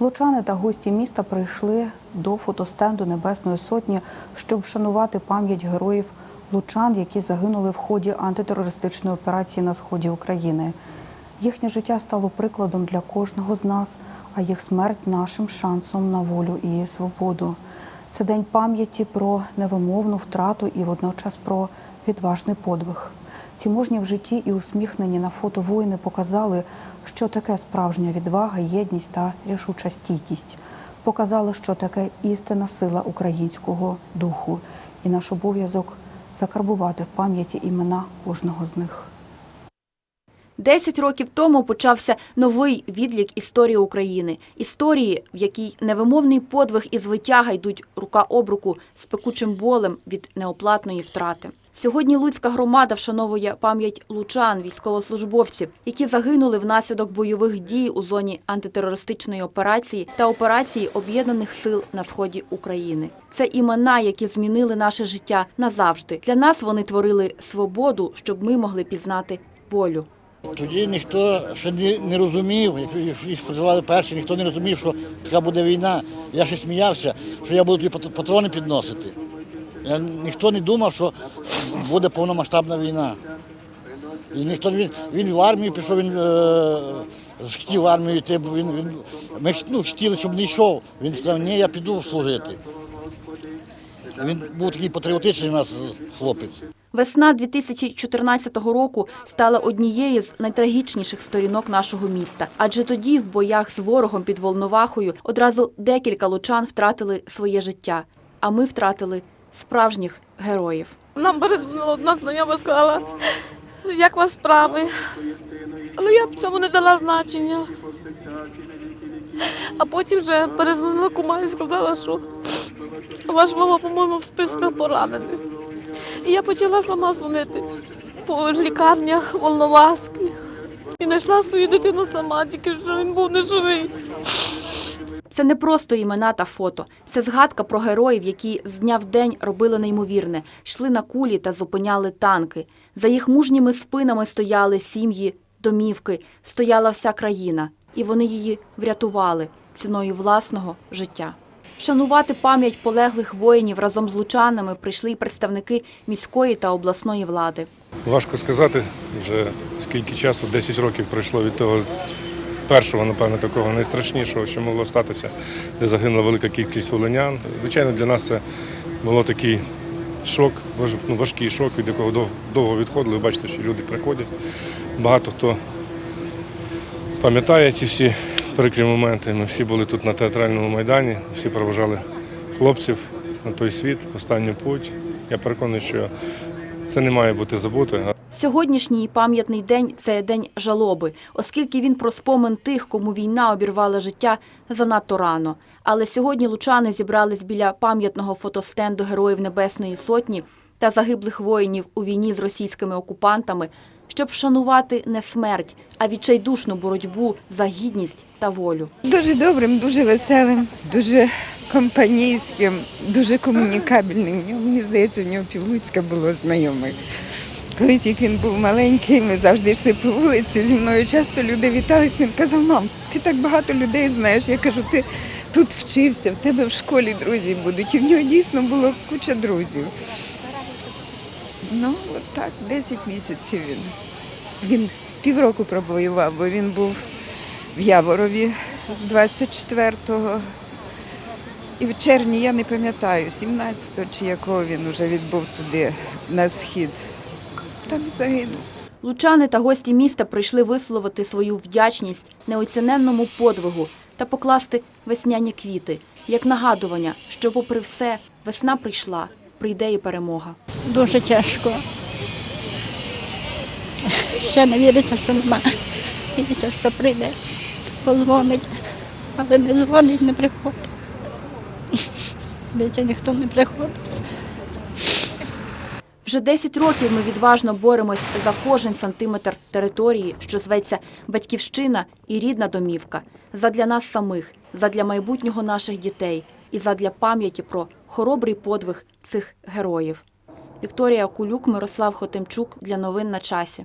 Лучани та гості міста прийшли до фотостенду Небесної Сотні, щоб вшанувати пам'ять героїв лучан, які загинули в ході антитерористичної операції на сході України. Їхнє життя стало прикладом для кожного з нас, а їх смерть нашим шансом на волю і свободу. Це день пам'яті про невимовну втрату і водночас про відважний подвиг. Ці мужні в житті і усміхнені на фото воїни показали, що таке справжня відвага, єдність та рішуча стійкість. Показали, що таке істинна сила українського духу, і наш обов'язок закарбувати в пам'яті імена кожного з них. Десять років тому почався новий відлік історії України. Історії, в якій невимовний подвиг і звитяга йдуть рука об руку з пекучим болем від неоплатної втрати. Сьогодні Луцька громада вшановує пам'ять лучан, військовослужбовців, які загинули внаслідок бойових дій у зоні антитерористичної операції та операції Об'єднаних сил на сході України. Це імена, які змінили наше життя назавжди. Для нас вони творили свободу, щоб ми могли пізнати волю. Тоді ніхто ще не, розумів, як їх- призивали перші, ніхто не розумів, що така буде війна. Я ще сміявся, що я буду патрони підносити. Я, ніхто не думав, що буде повномасштабна війна. І ніхто він, він в армію пішов, він е, захотів в армію йти, він, він, ми ну, хотіли, щоб не йшов. Він сказав, ні, я піду служити. Він був такий патріотичний у нас хлопець. Весна 2014 року стала однією з найтрагічніших сторінок нашого міста, адже тоді в боях з ворогом під Волновахою одразу декілька лучан втратили своє життя, а ми втратили справжніх героїв. Нам одна знайома, сказала, як вас справи. Але я б цьому не дала значення. А потім вже перезвонила кума і сказала, що ваш Вова, по-моєму, в списках поранений. І я почала сама дзвонити по лікарнях Волноваських. І знайшла свою дитину сама, тільки що він був не живий. Це не просто імена та фото. Це згадка про героїв, які з дня в день робили неймовірне, йшли на кулі та зупиняли танки. За їх мужніми спинами стояли сім'ї, домівки, стояла вся країна, і вони її врятували ціною власного життя. Вшанувати пам'ять полеглих воїнів разом з лучанами прийшли й представники міської та обласної влади. Важко сказати, вже скільки часу, 10 років пройшло від того першого, напевно, такого найстрашнішого, що могло статися, де загинула велика кількість волинян. Звичайно, для нас це було такий шок, ну, важкий шок, від якого довго відходили. Ви бачите, що люди приходять. Багато хто пам'ятає ці всі прикрі моменти. Ми всі були тут на театральному майдані, всі проважали хлопців на той світ, останню путь. Я переконаний, що це не має бути забуто. Сьогоднішній пам'ятний день це день жалоби, оскільки він про спомин тих, кому війна обірвала життя занадто рано. Але сьогодні лучани зібрались біля пам'ятного фотостенду Героїв Небесної Сотні та загиблих воїнів у війні з російськими окупантами, щоб вшанувати не смерть, а відчайдушну боротьбу за гідність та волю. Дуже добрим, дуже веселим, дуже компанійським, дуже комунікабельним. Мені здається, в нього півлуцька було знайомих. Колись як він був маленький, ми завжди йшли по вулиці. Зі мною часто люди вітались. Він казав, мам, ти так багато людей знаєш. Я кажу, ти тут вчився, в тебе в школі друзі будуть. І в нього дійсно було куча друзів. Ну, от так, 10 місяців він. Він півроку пробоював, бо він був в Яворові з 24-го. І в червні, я не пам'ятаю, 17-го чи якого він вже відбув туди на схід. Там і загинув. Лучани та гості міста прийшли висловити свою вдячність неоціненному подвигу та покласти весняні квіти, як нагадування, що, попри все, весна прийшла, прийде і перемога. Дуже тяжко. Ще не віриться, що нема. Віриться, що прийде. Позвонить, але не дзвонить, не приходить. Дитя ніхто не приходить. Вже 10 років ми відважно боремось за кожен сантиметр території, що зветься батьківщина і рідна домівка, задля нас самих, задля майбутнього наших дітей і задля пам'яті про хоробрий подвиг цих героїв. Вікторія Кулюк, Мирослав Хотимчук для новин на часі.